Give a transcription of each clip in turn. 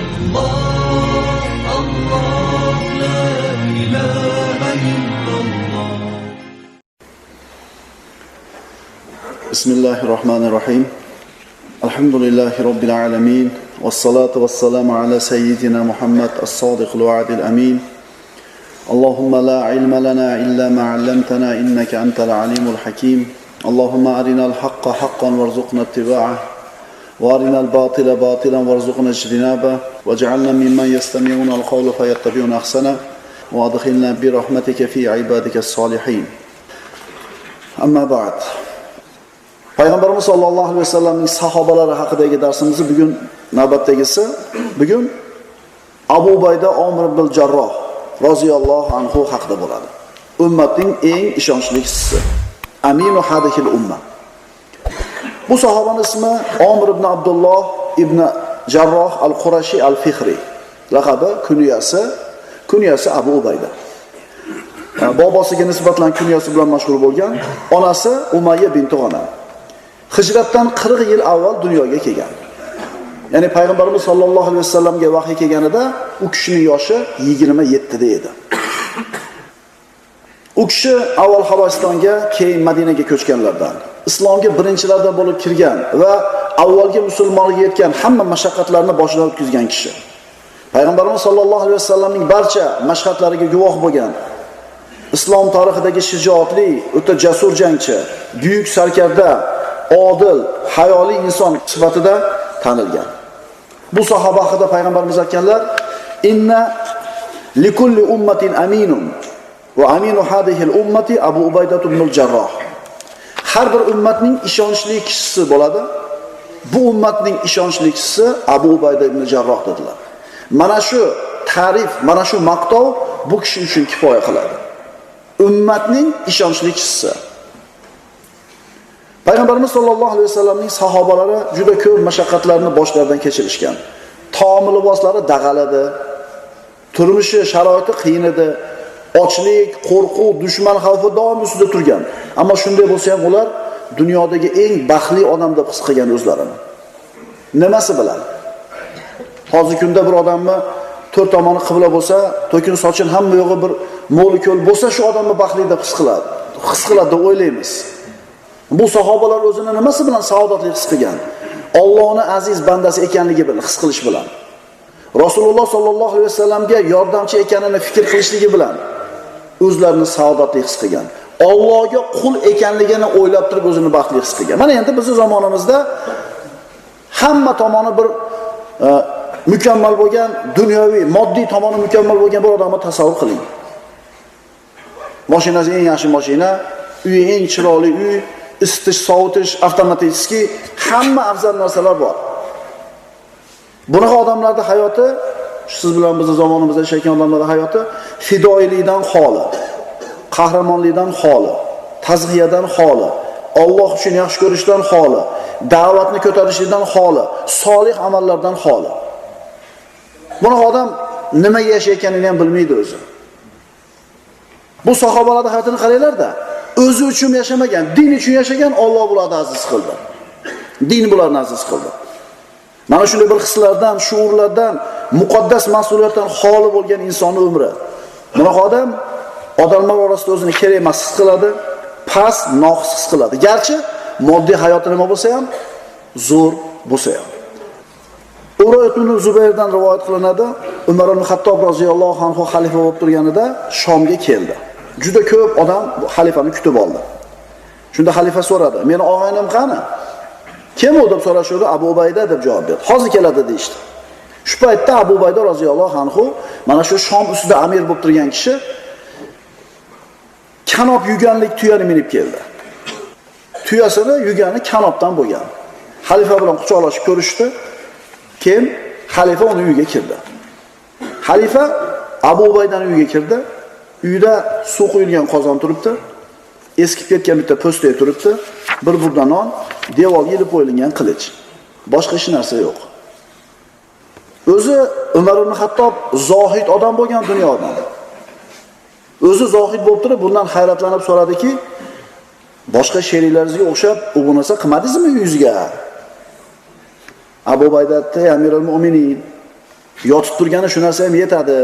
الله الله لا إله إلا الله بسم الله الرحمن الرحيم الحمد لله رب العالمين والصلاة والسلام على سيدنا محمد الصادق الوعد الأمين اللهم لا علم لنا إلا ما علمتنا إنك أنت العليم الحكيم اللهم أرنا الحق حقا وارزقنا اتباعه وأرنا الباطل باطلا وارزقنا اجتنابه واجعلنا ممن يستمعون القول فيتبعون أحسنه وأدخلنا برحمتك في عبادك الصالحين أما بعد payg'ambarimiz sollallohu alayhi vasallamning sahobalari haqidagi darsimizni bugun navbatdagisi bugun abu ubayda omir ibn jarroh roziyallohu anhu haqida bo'ladi ummatning eng ishonchli kishisi aminu hadihil umma bu sahobani ismi omir ibn abdulloh ibn jarroh al qurashi al fihriy laqabi kunyasi kunyasi abu ubayda. Bobosiga nisbatan kunyasi bilan mashhur bo'lgan onasi umayya binti hijratdan 40 yil avval dunyoga kelgan. Ya'ni payg'ambarimiz sollallohu alayhi vasallamga vahiy kelganida u kishining yoshi 27 da edi. U kishi avval habasistonga keyin madinaga ko'chganlardan. İslomga birinchilardan bo'lib kirgan va avvalgi musulmonlikka yetgan hamma mashaqqatlarni boshidan o'tkazgan kishi. Payg'ambarimiz sollallohu alayhi vasallamning barcha mashhadlariga guvoh bo'lgan islom tarixidagi shijoatli o'ta jasur jangchi buyuk sarkarda odil hayoli inson sifatida tanilgan. Bu sahoba haqida payg'ambarimiz aytganlar inna likulli ummatin aminun va aminu hadhihi ummati abu ubaydat ibn jarroh har bir ummatning ishonchli kishisi bo'ladi. Bu ummatning ishonchli kishisi abu ubayda ibn jarroh dedilar. Mana shu ta'rif mana shu maqtov bu kishi uchun kifoya qiladi. Ummatning ishonchli kishisi. Payg'ambarimiz sollallohu alayhi vasallamning sahobalari juda ko'p mashaqqatlarni boshlaridan kechirishgan. Taomi liboslari dag'al edi turmushi sharoiti qiyin edi ochlik qo'rquv dushman xavfi doim ustida turgan. Ammo shunday bo'lsa ham ular dunyodagi eng baxtli odam deb his qilgan o'zlarini. Nimasi bilan? Hozirgi kunda bir odamni to'rt tomoni qibla bo'lsa to'kin sochin hamma yo'g'i bir mo'l ko'l bo'lsa shu odamni baxtli deb his qiladi his qiladi deb o'ylaymiz. Bu sahobalar o'zini nimasi bilan saodatli his qilgan? Ollohni aziz bandasi ekanligi bilan his qilish bilan. Rasululloh sollallohu alayhi vasallamga yordamchi ekanini fikr qilishligi bilan. O'zlarini saodatli his qilgan. Ollohga qul ekanligini o'ylab turib o'zini baxtli his qilgan. Mana endi bizni zamonimizda hamma tomoni bir e, mukammal bo'lgan dunyoviy moddiy tomoni mukammal bo'lgan bir odamni tasavvur qiling. Mashinasi eng yaxshi mashina uyi eng chiroyli uy isitish sovutish avtomatiski hamma afzal narsalar bor. Bunaqa odamlarni siz bilan bizni zamonimizda yashayotgan odamlarni hayoti fidoyilikdan xoli qahramonlikdan xoli tazgiyadan xoli olloh uchun yaxshi ko'rishdan xoli da'vatni ko'tarishlikdan xoli solih amallardan xoli. Buni odam nimaga yashayotganini ham bilmaydi o'zi. Bu sahobalarni hayotini qaranglarda o'zi uchun yashamagan din uchun yashagan olloh bularni aziz qildi. Din bularni aziz qildi. Mana shunday bir hislardan shuurlardan muqaddas mas'uliyatdan xoli bo'lgan insonni umri. Bunaqa odam? Odamlar orasida o'zini kerak emas his qiladi past noqis his qiladi. Garchi moddiy hayoti nima bo'lsa ham zo'r bo'lsa ham. Urayt ibn Zubayrdan rivoyat qilinadi. Umar ibn Xattob roziyallohu anhu xalifa bo'lib turganida Shomga keldi. Juda ko'p odam xalifani kutib oldi. Shunda xalifa so'radi meni og'aynim qani? Kim u deb so'rashuvdi? Abu ubayda deb javob berdi. Hozir keladi deyishdi. Shu paytda abu ubayda roziyallohu anhu mana shu shom ustida amir bo'lib turgan kishi kanob yuganlik tuyani minib keldi. Tuyasini yugani kanobdan bo'lgan. Xalifa bilan quchoqlashib ko'rishdi. Keyin xalifa uni uyiga kirdi. Xalifa abu ubaydani uyiga kirdi. Uyda suv quyilgan qozon turibdi. Eskib ketgan bitta po'stak turibdi. Bir burda non devorga ilib qo'yilgan qilich boshqa hech narsa yo'q o'zi umar ibn hattob zohid odam bo'lgan dunyodan o'zi zohid bo'lib turib bundan hayratlanib so'radiki boshqa sheriklaringizga o'xshab u narsa qilmadingizmi uyingizga abu bayda aytdi amirul mo'minin Yotib turgani shu narsa ham yetadi.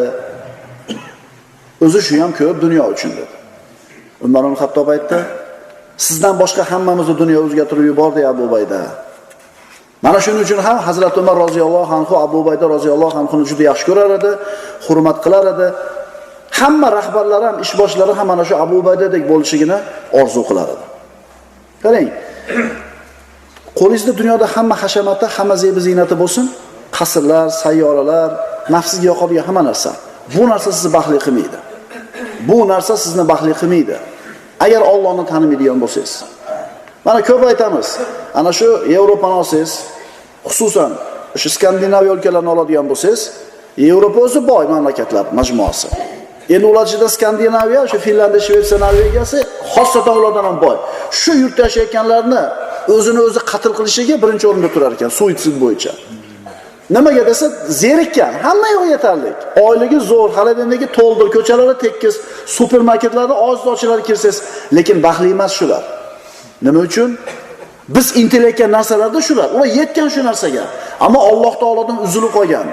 O'zi shu ham ko'p dunyo uchun dedi. Umar ibn Xattob aytdi, sizdan boshqa hammamizni dunyo o'zgartirib yubordi Abu Bayda. Mana shuning uchun ham Hazrat Umar roziyallohu anhu Abu Bayda roziyallohu anhuni juda yaxshi ko'rar edi, hurmat qilar edi. Hamma rahbarlar ham, ish boshlari ham mana shu Abu Baydadek bo'lishigini orzu qilar edi. Qarang. Qo'lingizda dunyoda hamma hashamati, hamma zebi ziynati bo'lsin, qasrlar, sayyoralar, nafsizga yoqadigan hamma narsa. Bu narsa sizni baxtli qilmaydi. Bu narsa sizni baxtli qilmaydi. Agar Allohni tanimaydigan bo'lsangiz. Mana ko'p aytamiz. Ana shu Yevropani olsangiz, xususan shu Skandinaviya o'lkalarini oladigan bo'lsangiz, Yevropa o'zi boy mamlakatlar majmuasi. Endi ular ichida Skandinaviya, shu Finlandiya, Shvetsiya, Norvegiyasi xosatan ulardan ham boy. Shu yurtda yashayotganlarni o'zini o'zi qatl qilishiga birinchi o'rinda turar ekan, suitsid bo'yicha. Nimaga desa, zerikkan, hamma yo'q yetarlik. Oyligi zo'r, xaladindagi to'ldir, ko'chalari tekis, supermarketlarda oz ochilari kirsangiz, lekin baxtli emas shular. Nima uchun? Biz intilayotgan narsalarda shular. Ular yetgan shu narsaga. Ammo Alloh taolodan uzilib qolgan,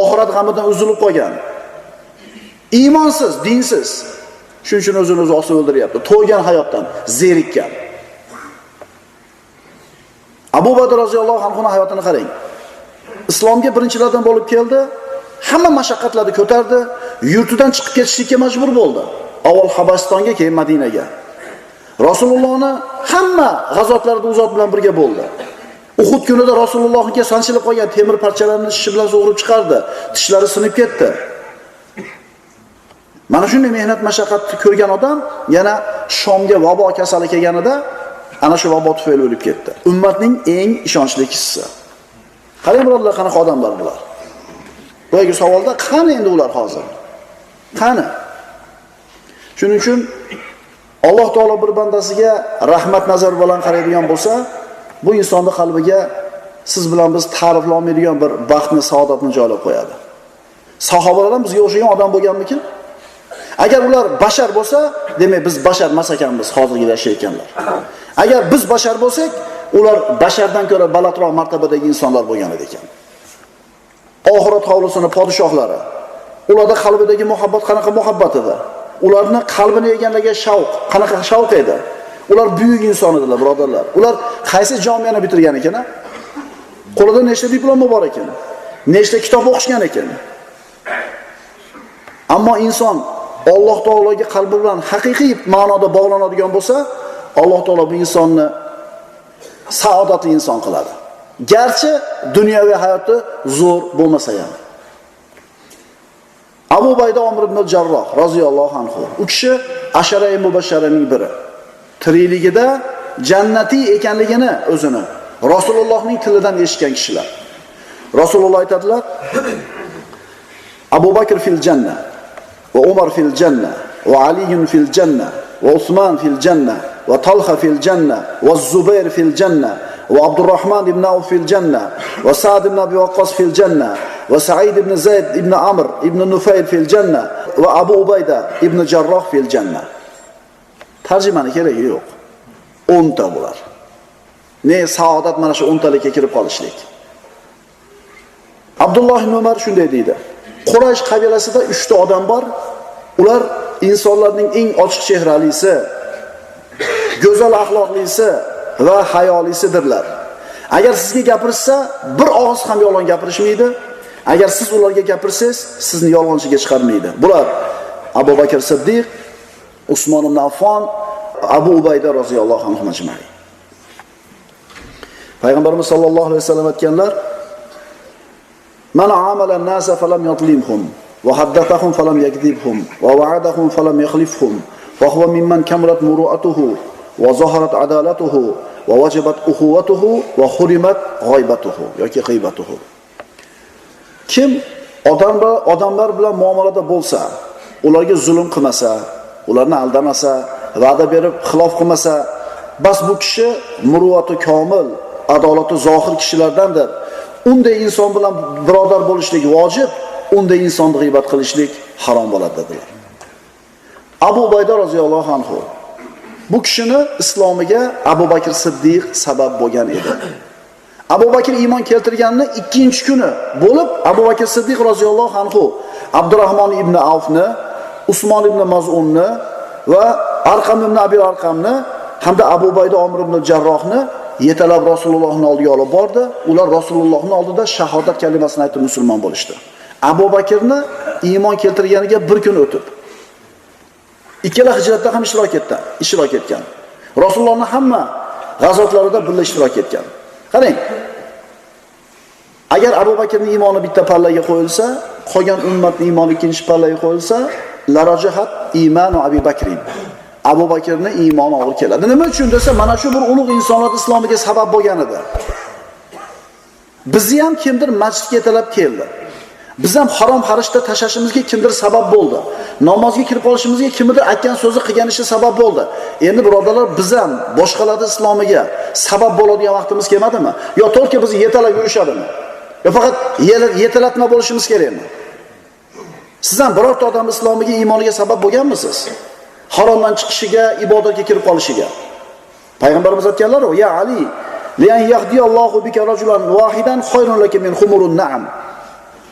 oxirat g'amidan uzilib qolgan. Iymonsiz, dinsiz. Shuning uchun o'zini o'zi osib o'ldiryapti. To'ygan hayotdan zerikkan. Abu Bakr roziyallohu anhu hayotini qarang. Islomga birinchilardan bo'lib keldi. Hamma mashaqqatlarni ko'tardi, yurtidan chiqib ketishga majbur bo'ldi. Avval Habasistonga, keyin Madinaga. Rasulullohni hamma g'azotlarida u zot bilan birga bo'ldi. Uhud kunida Rasulullohga sanchilib qolgan temir parchalarini tishi bilan zo'g'rib chiqardi. Tishlari sinib ketdi. Mana shunday mehnat mashaqqatni ko'rgan odam yana Shomga vabo kasali kelganida ana shu vabo tufayli o'lib ketdi. Ummatning eng ishonchli kishisi. Qarang birodarlar qanaqa odamlar bular. Boyagi savolda qani endi ular hozir? Qani? Shuning uchun Alloh taolo bir bandasiga rahmat nazari bilan qaraydigan bo'lsa, bu insonni qalbiga siz bilan biz ta'riflolmaydigan bir baxtni, saodatni joylab qo'yadi. Sahobalar ham bizga o'xshagan odam bo'lganmikin? Agar ular bashar bo'lsa, demak biz bashar emas ekanmiz hozirgi yashayotganlar. Agar biz bashar bo'lsak, ular bashardan ko'ra balandroq martabadagi insonlar bo'lgan edi ekan. Oxirat hovlisini podshohlari. Ularda qalbidagi muhabbat qanaqa muhabbat edi? Ularni qalbini egallagan shavq, qanaqa shavq edi? Ular buyuk inson edilar, birodarlar. Ular qaysi jomiyani bitirgan ekan? Qo'lida nechta diplomi bor ekan? Nechta kitob o'qishgan ekan? Ammo inson Alloh taologa qalbi bilan haqiqiy ma'noda bog'lanadigan bo'lsa, Alloh taolo bu insonni saodatli inson qiladi. Garchi dunyoviy hayoti zo'r bo'lmasa ham. Abu Bayda Omir ibn Jarroh roziyallohu anhu. U kishi ashara-i mubashsharaning biri. Tirikligida jannatiy ekanligini o'zini Rasulullohning tilidan eshitgan kishilar. Rasululloh aytadilar: Abu Bakr fil janna va Umar fil janna va Ali fil janna va Usman fil janna va Talha fil janna va Zubayr fil janna va Abdurrahman ibn Auf fil janna va Sa'd ibn Abi Waqqas fil janna va Sa'id ibn Zayd ibn Amr ibn Nufayl fil janna va Abu Ubayda ibn Jarroh fil janna. Tarjimani keragi yo'q. 10 ta bular. Ne saodat mana shu 10 talikka kirib qolishlik. Abdulloh ibn Umar shunday deydi. Quraysh qabilasida 3 ta odam bor. Ular insonlarning eng ochiq chehralisi, go'zal axloqlisi va hayolisidirlar. Agar sizga gapirsa, bir og'iz ham yolg'on gapirishmaydi. Agar siz ularga gapirsangiz, sizni yolg'onchiga chiqarmaydi. Bular Abu Bakr Siddiq, Usmon ibn Affon, Abu Ubayda roziyallohu anhu ajmain Payg'ambarimiz sollallohu alayhi vasallam aytganlar: "Man amala nasa falam yadlimhum va haddathahum falam yakdibhum va wa'adahum falam yakhlifhum wa huwa وظهرت عدالته ووجبت va وحرمت غيبته va wajibat ukhuwatuhu va g'oybatuhu yoki g'aybatuhu." Kim odamlar odamlar bilan muomalada bo'lsa, ularga zulm qilmasa, ularni aldamasa, va'da berib xilof qilmasa, bas bu kishi muruvati komil, adolati zohir kishilardandir. Unday inson bilan birodar bo'lishlik vojib, unday insonni g'iybat qilishlik harom bo'ladi dedilar. Abu Bayda roziyallohu anhu bu kishini islomiga Abu Bakr Siddiq sabab bo'lgan edi. Abu Bakr iymon keltirganini ikkinchi kuni bo'lib Abu Bakr Siddiq roziyallohu anhu Abdurrahmon ibn Avfni, Usmon ibn Maz'unni va Arqam ibn Abi Arqamni hamda Abu Bayda Omir ibn Jarrohni yetalab Rasulullohning oldiga olib bordi. Ular Rasulullohning oldida shahodat kalimasini aytib musulmon bo'lishdi. Abu Bakrni iymon keltirganiga bir kun o'tib ikkala hijratda ham ishtirok etdi, ishtirok etgan. rasulullohni hamma g'azotlarida birga ishtirok etgan. Qarang. Agar Abu Bakrning iymoni bitta pallaga qo'yilsa, qolgan ummatning iymoni ikkinchi pallaga qo'yilsa, larajahat imanu Abu Bakrin. Abu Bakrning iymoni og'ir keladi. Nima uchun desa, mana shu bir ulug' insonlar islomiga sabab bo'lgan edi. Bizni ham kimdir masjidga yetalab keldi. Biz ham harom xarishda tashashimizga kimdir sabab bo'ldi. Namozga kirib qolishimizga kimdir aytgan so'zi qilgan ishi sabab bo'ldi. Endi birodarlar biz ham boshqalarning islomiga sabab bo'ladigan vaqtimiz kelmadimi? Yo to'lka bizni yetalab yurishadimi? Yo faqat yetalatma bo'lishimiz kerakmi? Siz ham birorta odam islomiga, iymoniga sabab bo'lganmisiz? Haromdan chiqishiga, ibodatga kirib qolishiga. Payg'ambarimiz aytganlar, "Ya Ali, lian yahdiyallohu bika rajulan wahidan khayrun laka min humurun na'am."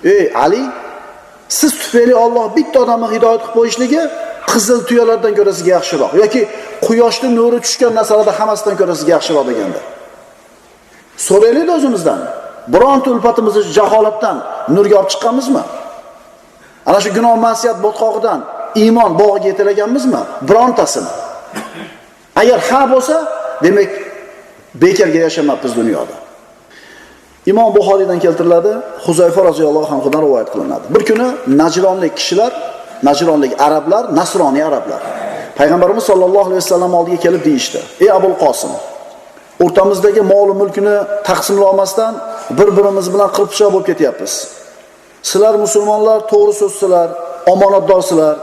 Ey Ali, siz tufayli Alloh bitta odamni hidoyat qilib qo'yishligi qizil tuyalardan ko'ra sizga yaxshiroq yoki quyoshning nuri tushgan narsalarda hammasidan ko'ra sizga yaxshiroq deganda. So'raylik o'zimizdan. Bironta ulfatimizni jaholatdan nurga olib chiqqanmizmi? Ana shu gunoh ma'siyat botqog'idan iymon bog'iga yetalaganmizmi? Birontasini. Agar ha bo'lsa, demak bekorga yashamabmiz dunyoda. Imom Buxoriydan keltiriladi, Huzayfa roziyallohu anhudan rivoyat qilinadi. Bir kuni Najronlik kishilar, Najronlik arablar, Nasroniy arablar payg'ambarimiz sollallohu alayhi vasallam oldiga kelib deyishdi: "Ey Abul Qosim, o'rtamizdagi mol mulkni taqsimlamasdan bir-birimiz bilan qirpichoq bo'lib ketyapmiz. Sizlar musulmonlar to'g'ri so'zsizlar, omonatdorsizlar.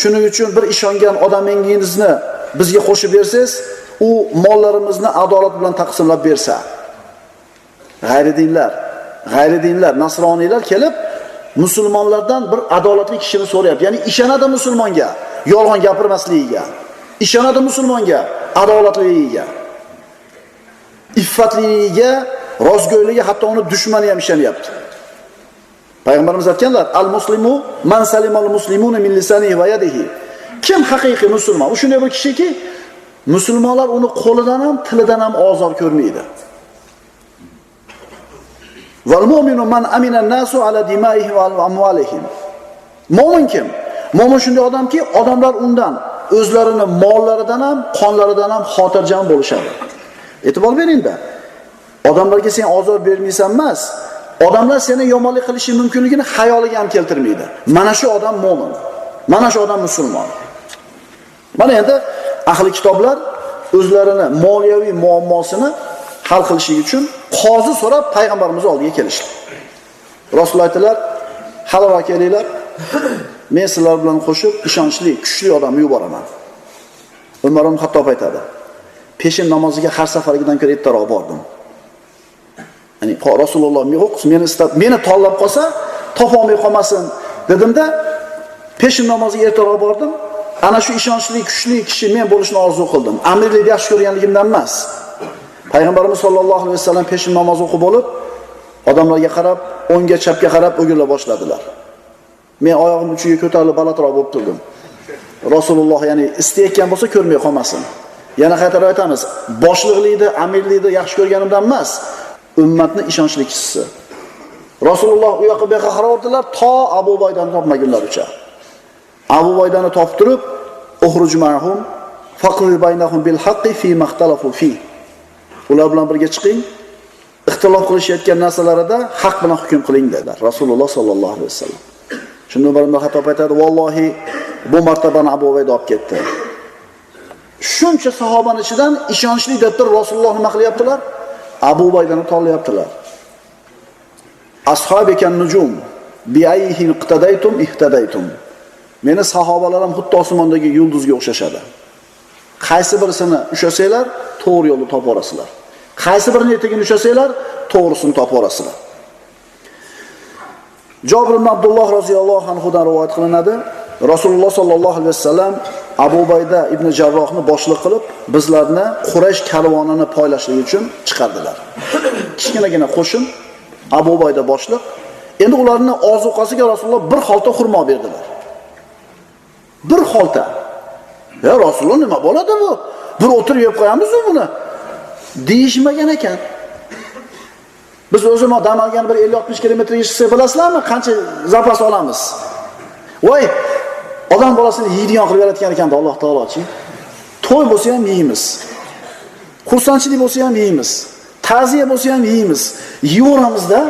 Shuning uchun bir ishongan odamingizni bizga qo'shib bersangiz, u mollarimizni adolat bilan taqsimlab bersa." G'ayri dinlar, g'ayri dinlar, nasroniylar kelib musulmonlardan bir adolatli kishini so'rayapti. Ya'ni ishonadi musulmonga, yolg'on gapirmasligiga. Ishonadi musulmonga, adolatligiga. Iffatliligiga, rostgo'yligiga, hatto uni dushmani ham ishonyapti. Payg'ambarimiz aytganlar: "Al-muslimu man salimal muslimuna min lisanihi va yadihi." Kim haqiqiy musulmon? U shunday bir kishiki, musulmonlar uni qo'lidan ham, tilidan ham ozor ko'rmaydi. Val mu'minu man amina nasu ala dimaihim va amwalihim. Mo'min kim? Mo'min shunday odamki, odamlar undan o'zlarini mollaridan ham, qonlaridan ham xotirjam bo'lishadi. E'tibor bering-da. Odamlarga sen ozor bermaysan emas, odamlar seni yomonlik qilishi mumkinligini xayoliga ham keltirmaydi. Mana shu odam mo'min. Mana shu odam musulmon. Mana endi ahli kitoblar o'zlarini moliyaviy muammosini hal qilishi uchun qozi so'rab payg'ambarimiz oldiga kelishdi. Rasululloh aytdilar: "Halol kelinglar. Men sizlar bilan qo'shib ishonchli, kuchli odamni yuboraman." Umar ibn Hattob aytadi: "Peshin namoziga har safargidan ko'ra ertaroq bordim." Ya'ni Rasululloh meni istab, meni tanlab qolsa, topolmay qolmasin dedimda, peshin namoziga ertaroq bordim. Ana shu ishonchli, kuchli kishi men bo'lishni orzu qildim. Amirlik yaxshi ko'rganligimdan emas. Payg'ambarimiz sollallohu alayhi vasallam peshin namoz o'qib bo'lib, odamlarga qarab, o'ngga chapga qarab o'girla boshladilar. Men oyog'im uchiga ko'tarilib balandroq bo'lib turdim. Rasululloh ya'ni istayotgan bo'lsa ko'rmay qolmasin. Yana qaytarib aytamiz, boshliqlikni, amirlikni yaxshi ko'rganimdan emas, ummatni ishonchli kishisi. Rasululloh u yoqqa bu yoqqa qaraverdilar, to Abu Baydani topmagunlaricha. Abu Baydani topib turib, Ular bilan birga chiqing. Ixtilof qilishayotgan narsalarida haq bilan hukm qiling dedilar Rasululloh sollallohu alayhi vasallam. Shunda Umar ibn Xattob aytadi, "Vallohi bu martabani Abu Bayda olib ketdi." Shuncha sahobaning ichidan ishonchli deb turib Rasululloh nima qilyaptilar? Abu Baydani tanlayaptilar. Ashabikan nujum bi ayyihi iqtadaytum ihtadaytum. Meni sahobalarim xuddi osmondagi yulduzga o'xshashadi. Qaysi birisini ushlasanglar, to'g'ri yo'lni topib olasizlar. Qaysi birini etagini ushlasanglar, to'g'risini topib olasizlar. Jabir ibn Abdulloh roziyallohu anhudan rivoyat qilinadi. Rasululloh sollallohu alayhi vasallam Abu Bayda ibn Jarrohni boshliq qilib, bizlarni Quraysh karvonini poylashlik uchun chiqardilar. kichkinagina qo'shin Abu Ubayda boshliq. Endi ularni ozuqasiga Rasululloh bir xolta xurmo berdilar. Bir xolta. Ya Rasululloh nima bo'ladi bu? Bir o'tirib yeb qo'yamiz buni. Deyishmagan ekan. Biz o'zimiz dam bir 50-60 kilometr yishsa bilasizlarmi, qancha zapas olamiz? Voy, odam bolasini yeydigan qilib yaratgan ekanda Alloh taolochi. To'y bo'lsa ham yeymiz. Xursandchilik bo'lsa ham yeymiz. Ta'ziya bo'lsa ham yeymiz. Yeyaveramizda.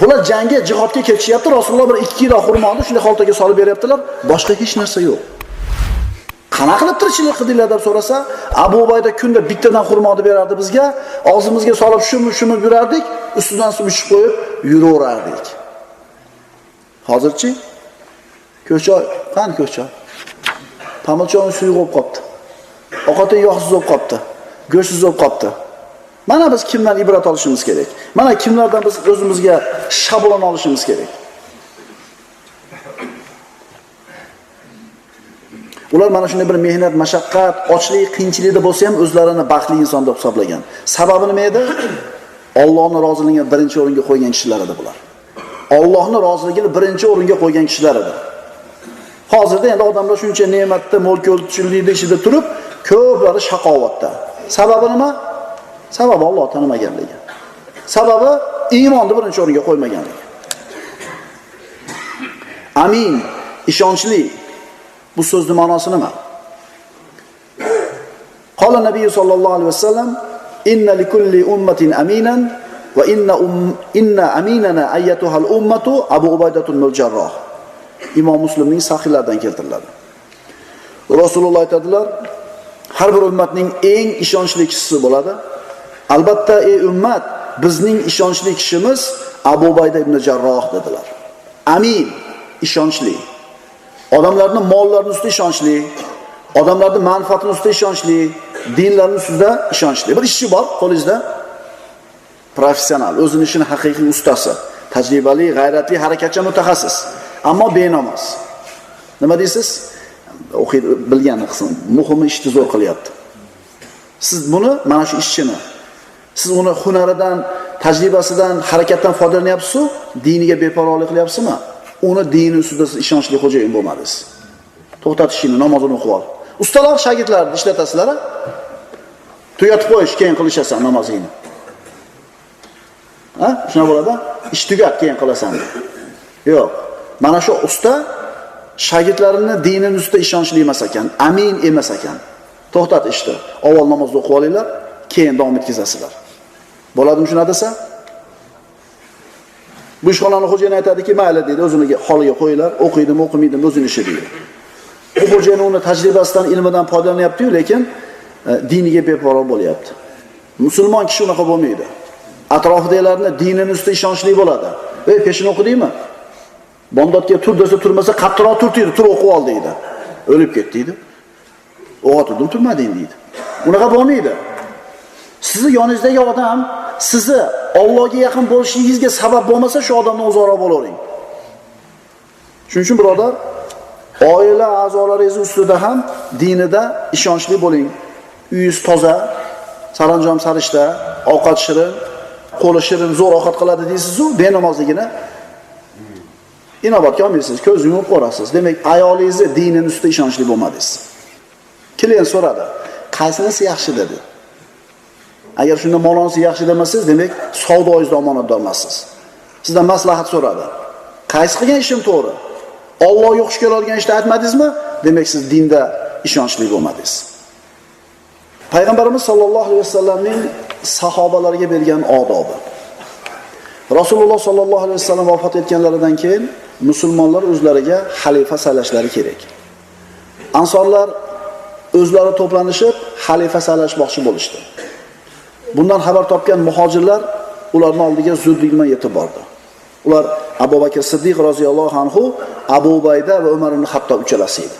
Bular jangga, jihodga ketishyapti. Rasululloh bir 2 kilo xurmoni shunday xoltaga solib beryaptilar. Boshqa hech narsa yo'q. Qana qilib tirikchilik qildinglar deb so'rasa, Abu Ubayda kunda bittadan xurmoni berardi bizga, og'zimizga solib shumi shumi yurardik, ustidan suv ichib qo'yib yuraverardik. Hozirchi ko'choy, qani ko'choy? Pamilchoni suvi bo'lib qolibdi. Ovqati yog'siz bo'lib qolibdi. Go'shtsiz bo'lib qolibdi. Mana biz kimdan ibrat olishimiz kerak? Mana kimlardan biz o'zimizga shablon olishimiz kerak? Ular mana shunday bir mehnat, mashaqqat, ochlik, qiyinchilikda bo'lsa ham o'zlarini baxtli inson deb hisoblagan. Sababi nima edi? Allohning roziligini birinchi o'ringa qo'ygan kishilar edi bular. Allohning roziligini birinchi o'ringa qo'ygan kishilar edi. Hozirda endi odamlar shuncha ne'matda, mo'l-ko'lchilikda ichida turib, ko'plari shaqovatda. Sababi nima? Sababi Alloh tanimaganligi. Sababi iymonni birinchi o'ringa qo'ymaganligi. Amin, ishonchli. Bu so'zning ma'nosi nima? Qala Nabiy sallallohu alayhi vasallam inna likulli ummatin aminan va inna um, inna aminana ayyatuha al-ummatu Abu Ubaydatun al-Jarroh. Imom Muslimning sahihlardan keltiriladi. Rasululloh aytadilar, har bir ummatning eng ishonchli kishisi bo'ladi. Albatta ey ummat, bizning ishonchli kishimiz Abu Ubayda ibn Jarroh dedilar. Amin, ishonchli. Odamlarning mollarini ustida ishonchli, odamlarning manfaatini ustida ishonchli, dinlarning ustida ishonchli. Bir ishchi bor qo'lingizda professional, o'zining ishining haqiqiy ustasi, tajribali, g'ayratli, harakatchan mutaxassis, ammo benamoz. Nima deysiz? O'qiydi, bilgan qism, muhimi ishni zo'r qilyapti. Siz buni mana shu ishchini siz uni hunaridan, tajribasidan, harakatdan foydalanyapsiz-ku, diniga beparvolik qilyapsizmi? Uni dini ustida siz ishonchli xo'jayin bo'lmadingiz. To'xtat ishingni, namozini o'qib ol. Ustalar shogirdlarni ishlatasizlar a? Tugatib qo'yish, keyin qilishasan namozingni. Ha? Shuna bo'ladi? Ish tugat, keyin qilasan. Yo'q. Mana shu usta shogirdlarini dinin ustida ishonchli emas ekan, amin emas ekan. To'xtat ishni. Avval namozni o'qib olinglar, keyin davom etkazasizlar. Bo'ladimi shuna desa? Bu ishxonani xo'jayini aytadiki, mayli deydi, o'ziniga holiga qo'yinglar, o'qiydimi, o'qimaydimi, o'zini ishi deydi. Bu xo'jayin uni tajribasidan, ilmidan foydalanyapti-yu, lekin e, diniga beparvo bo'lyapti. Musulmon kishi unaqa bo'lmaydi. Atrofidagilarni dinini ustida ishonchli bo'ladi. "Ey, peshin o'qidingmi?" Bomdodga tur desa turmasa, qattiqroq tur deydi, tur o'qib ol deydi. O'lib ket deydi. O'g'otirdim, turmading deydi. Unaqa bo'lmaydi. Sizni yoningizdagi odam sizni Allohga yaqin bo'lishingizga sabab bo'lmasa, shu odamdan uzoqroq bo'lavering. Shuning uchun birodar, oila a'zolaringiz ustida ham dinida ishonchli bo'ling. Uyingiz toza, saranjom sarishta, ovqat shirin, qo'li shirin, zo'r ovqat qiladi deysiz-ku, benamozligini inobatga olmaysiz, ko'z yumib ko'rasiz. Demak, ayolingizni dinin ustida ishonchli bo'lmadingiz. Klient so'radi, qaysinisi yaxshi dedi. Agar shunda ma'nosi yaxshi demasangiz, demak, savdoyingizda omonatdor emassiz. Sizdan maslahat so'radi. Qaysi qilgan ishim to'g'ri? Allohga xush keladigan ishni aytmadingizmi? Demak, siz dinda ishonchli bo'lmadingiz. Payg'ambarimiz sollallohu alayhi vasallamning sahobalarga bergan odobi. Rasululloh sollallohu alayhi vasallam vafot etganlaridan keyin musulmonlar o'zlariga xalifa saylashlari kerak. Ansorlar o'zlari to'planishib xalifa saylashmoqchi bo'lishdi. Bundan xabar topgan muhojirlar ularning oldiga zudlik bilan yetib bordi. Ular Abu Bakr Siddiq roziyallohu anhu, Abu Bayda va Umar ibn Hattob uchalasi edi.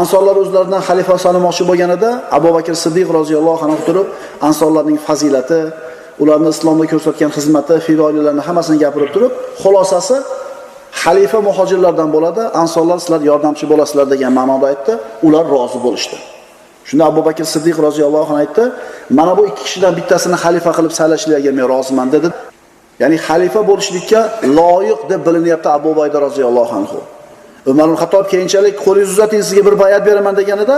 Ansorlar o'zlaridan xalifa sanimoqchi bo'lganida Abu Bakr Siddiq roziyallohu anhu turib, ansorlarning fazilati, ularni islomda ko'rsatgan xizmati, fidoyilarni hammasini gapirib turib, xulosasi xalifa muhojirlardan bo'ladi, ansorlar sizlar yordamchi bo'lasizlar degan ma'noda aytdi. Ular rozi bo'lishdi. Shunda Abu Bakr Siddiq roziyallohu anhu aytdi, "Mana bu ikki kishidan bittasini xalifa qilib saylashlarga men roziman" dedi. Ya'ni xalifa bo'lishlikka loyiq deb bilinyapti Abu Bayda roziyallohu anhu. Umar ibn Xattob keyinchalik qo'lingizni uzating sizga bir bayat beraman deganida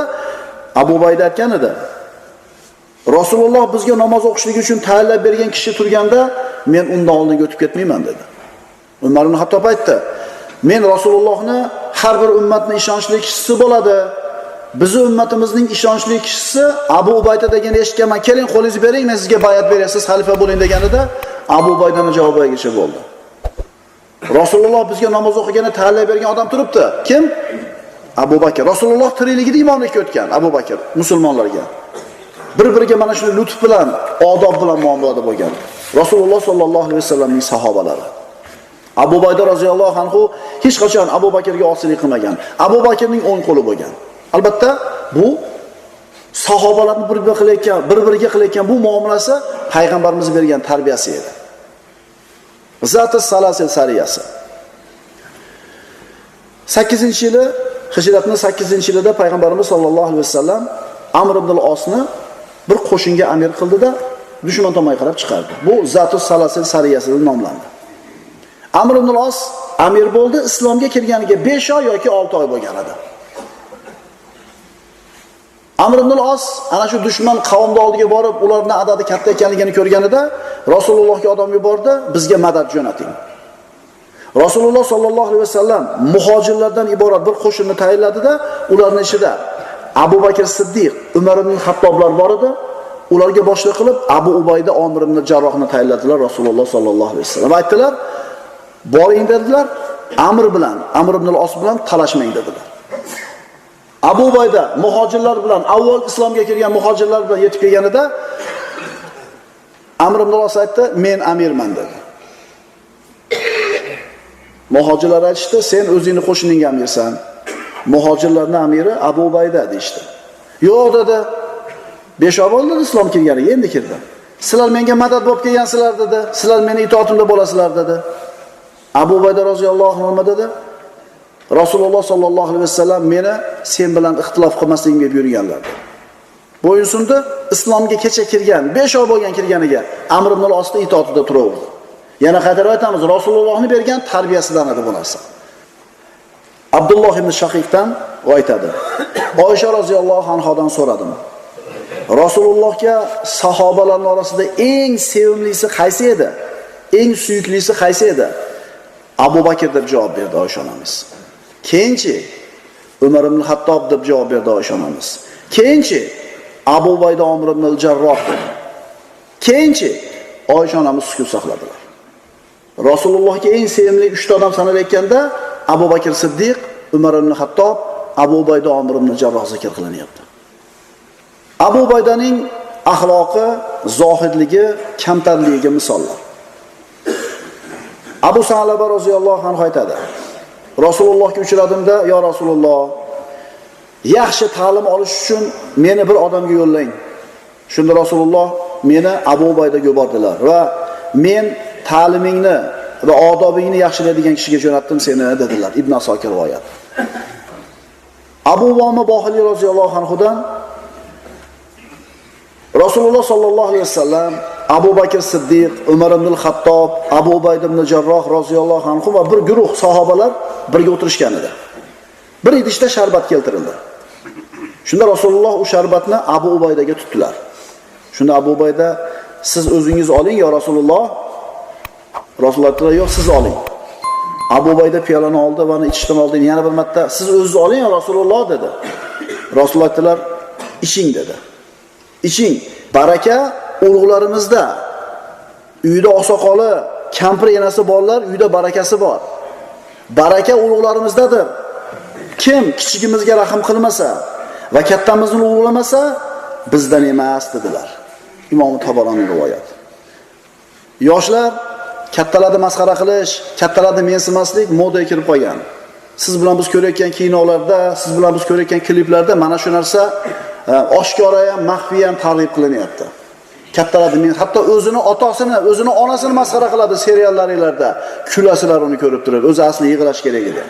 Abu Bayda aytgan edi. Rasululloh bizga namoz o'qishlik uchun tayyorlab bergan kishi turganda men undan oldinga o'tib ketmayman dedi. Umar ibn Xattob aytdi: "Men Rasulullohni har bir ummatning ishonchli kishisi bo'ladi. Bizi ummatimizning ishonchli kishisi Abu Ubayda degan eshitganman. Keling qo'lingizni bering, men sizga bayat beray, siz xalifa bo'ling" deganida Abu Ubaydani javobi boyigacha bo'ldi. Rasululloh bizga namoz o'qigani tayyorlab bergan odam turibdi. Kim? Abu Bakr. Rasululloh tirikligida imomlikka o'tgan Abu Bakr musulmonlarga. bir-biriga mana shunday lutf bilan, odob bilan muomalada bo'lgan. Rasululloh sollallohu alayhi vasallamning sahobalari. Abu Bayda roziyallohu anhu hech qachon Abu Bakrga osilik qilmagan. Abu Bakrning o'ng qo'li bo'lgan. Albatta, bu sahobalarni bir-biriga qilayotgan, bir-biriga qilayotgan bu muomalasi payg'ambarimiz bergan tarbiyasi edi. Zati salasil sariyasi. 8-yili Hijratning 8-yilida payg'ambarimiz sollallohu alayhi vasallam Amr ibn al-Osni bir qo'shinga amir qildida dushman tomonga qarab chiqardi. Bu Zatu Salasil sariyasi deb nomlandi. Amr ibn al-Os amir bo'ldi, islomga kirganiga 5 oy yoki 6 oy bo'lgan edi. Amr ibn al-Os ana shu dushman qavmni oldiga borib, ularning adadi katta ekanligini ko'rganida Rasulullohga odam yubordi, bizga madad jo'nating. Rasululloh sollallohu alayhi vasallam muhojirlardan iborat bir qo'shinni tayinladida, ularning ichida Abu Bakr Siddiq, Umar ibn Xattoblar bor edi. Ularga boshliq qilib Abu Ubayda Omir ibn Jarrohni tayinladilar Rasululloh sollallohu alayhi vasallam. Aytdilar, boring dedilar, Amr bilan, Amr ibn al-Os bilan talashmang dedilar. Abu Ubayda muhojirlar bilan avval islomga kirgan muhojirlar bilan yetib kelganida Amr ibn al-Os aytdi, men amirman dedi. Muhojirlar aytishdi, sen o'zingni qo'shiningga amirsan. Muhojirlarning amiri Abu Ubayda deyishdi. Yo'q dedi. Besh oy bo'ldi islom kirganiga, endi kirdim. Sizlar menga madad bo'lib kelgansizlar dedi. Sizlar meni itoatimda bo'lasizlar dedi. Abu Ubayda roziyallohu anhu nima dedi? Rasululloh sollallohu alayhi vasallam meni sen bilan ixtilof qilmasligimga buyurganlar dedi. Bo'yinsundi islomga kecha kirgan, 5 oy bo'lgan kirganiga Amr ibn al-Osning itoatida turaverdi. Yana qaytarib aytamiz, Rasulullohning bergan tarbiyasidan edi bu narsa. Abdulloh ibn Shaqiqdan aytadi. Oysha roziyallohu anhodan so'radim. Rasulullohga sahobalarning orasida eng sevimlisi qaysi edi? Eng suyuklisi qaysi edi? Abu Bakr deb javob berdi Oysha. Keyinchi Umar ibn Hattob deb javob berdi Oysha onamiz. Keyinchi Abu Bayda Omir ibn jarroh dedi. Keyinchi Oysha onamiz sukut saqladilar. Rasulullohga eng sevimli 3 ta odam sanalayotganda Abu Bakr Siddiq, Umar ibn Hattob, Abu Bayda Omir ibn Jarroh zikr qilinyapti. Abu Baydaning axloqi, zohidligi, kamtarligiga misollar. Abu Salaba roziyallohu anhu aytadi. Rasulullohga uchradimda, "Ya Rasululloh, yaxshi ta'lim olish uchun meni bir odamga yo'llang." Shunda Rasululloh meni Abu Baydaga yubordilar va men ta'limingni va odobingni yaxshilaydigan kishiga jo'natdim seni dedilar. Ibn Asokir rivoyat. Abu Voma Bohili roziyallohu anhudan Rasululloh sollallohu alayhi vasallam Abu Bakr Siddiq, Umar ibn al-Xattob, Abu Ubayd ibn Jarroh roziyallohu anhu va bir guruh sahobalar birga o'tirishgan edi. Bir idishda sharbat keltirildi. Shunda Rasululloh u sharbatni Abu Ubaydaga tutdilar. Shunda Abu Ubayda siz o'zingiz oling ya Rasululloh. Rasululloh yo'q siz oling. Abu Ubayda piyolani oldi va uni ichishdan oldin yana bir marta siz o'zingiz oling ya Rasululloh dedi. Rasululloh iching dedi. Iching. Baraka urug'larimizda. Uyda osoqoli, kampir enasi borlar, uyda barakasi bor. Baraka urug'larimizdadir. Kim kichigimizga rahm qilmasa va kattamizni ulug'lamasa, bizdan emas dedilar. Imom Tabaroniy rivoyat. Yoshlar kattalarni masxara qilish, kattalarni mensimaslik modaga kirib qolgan. Siz bilan biz ko'rayotgan kinolarda, siz bilan biz ko'rayotgan kliplarda mana shu narsa oshkora ham, maxfiy ham targ'ib qilinyapti. Kattalarni men hatto o'zini otasini, o'zini onasini masxara qiladi seriallaringlarda. Kulasizlar uni ko'rib turib, o'zi asli yig'lash kerak edi.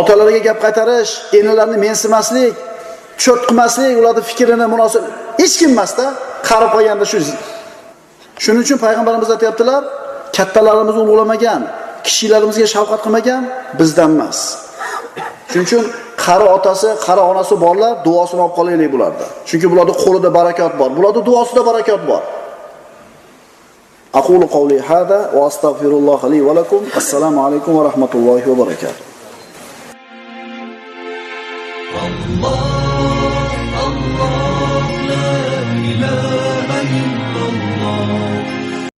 Otalarga gap qaytarish, enalarni mensimaslik, cho't qilmaslik, ularni fikrini munosib hech kim emasda, qarib qolganda shu Shuning uchun payg'ambarimiz aytayaptilar, kattalarimizni ulug'lamagan, kishilarimizga shafqat qilmagan bizdan emas. Shuning uchun qari otasi qari onasi borlar duosini olib qolaylik bularni chunki bularni qo'lida barakot bor. Bularni duosida barakot bor. Aqulu qavli hada va astag'firullohi li va lakum. Assalomu alaykum va rahmatullohi va barakatuh.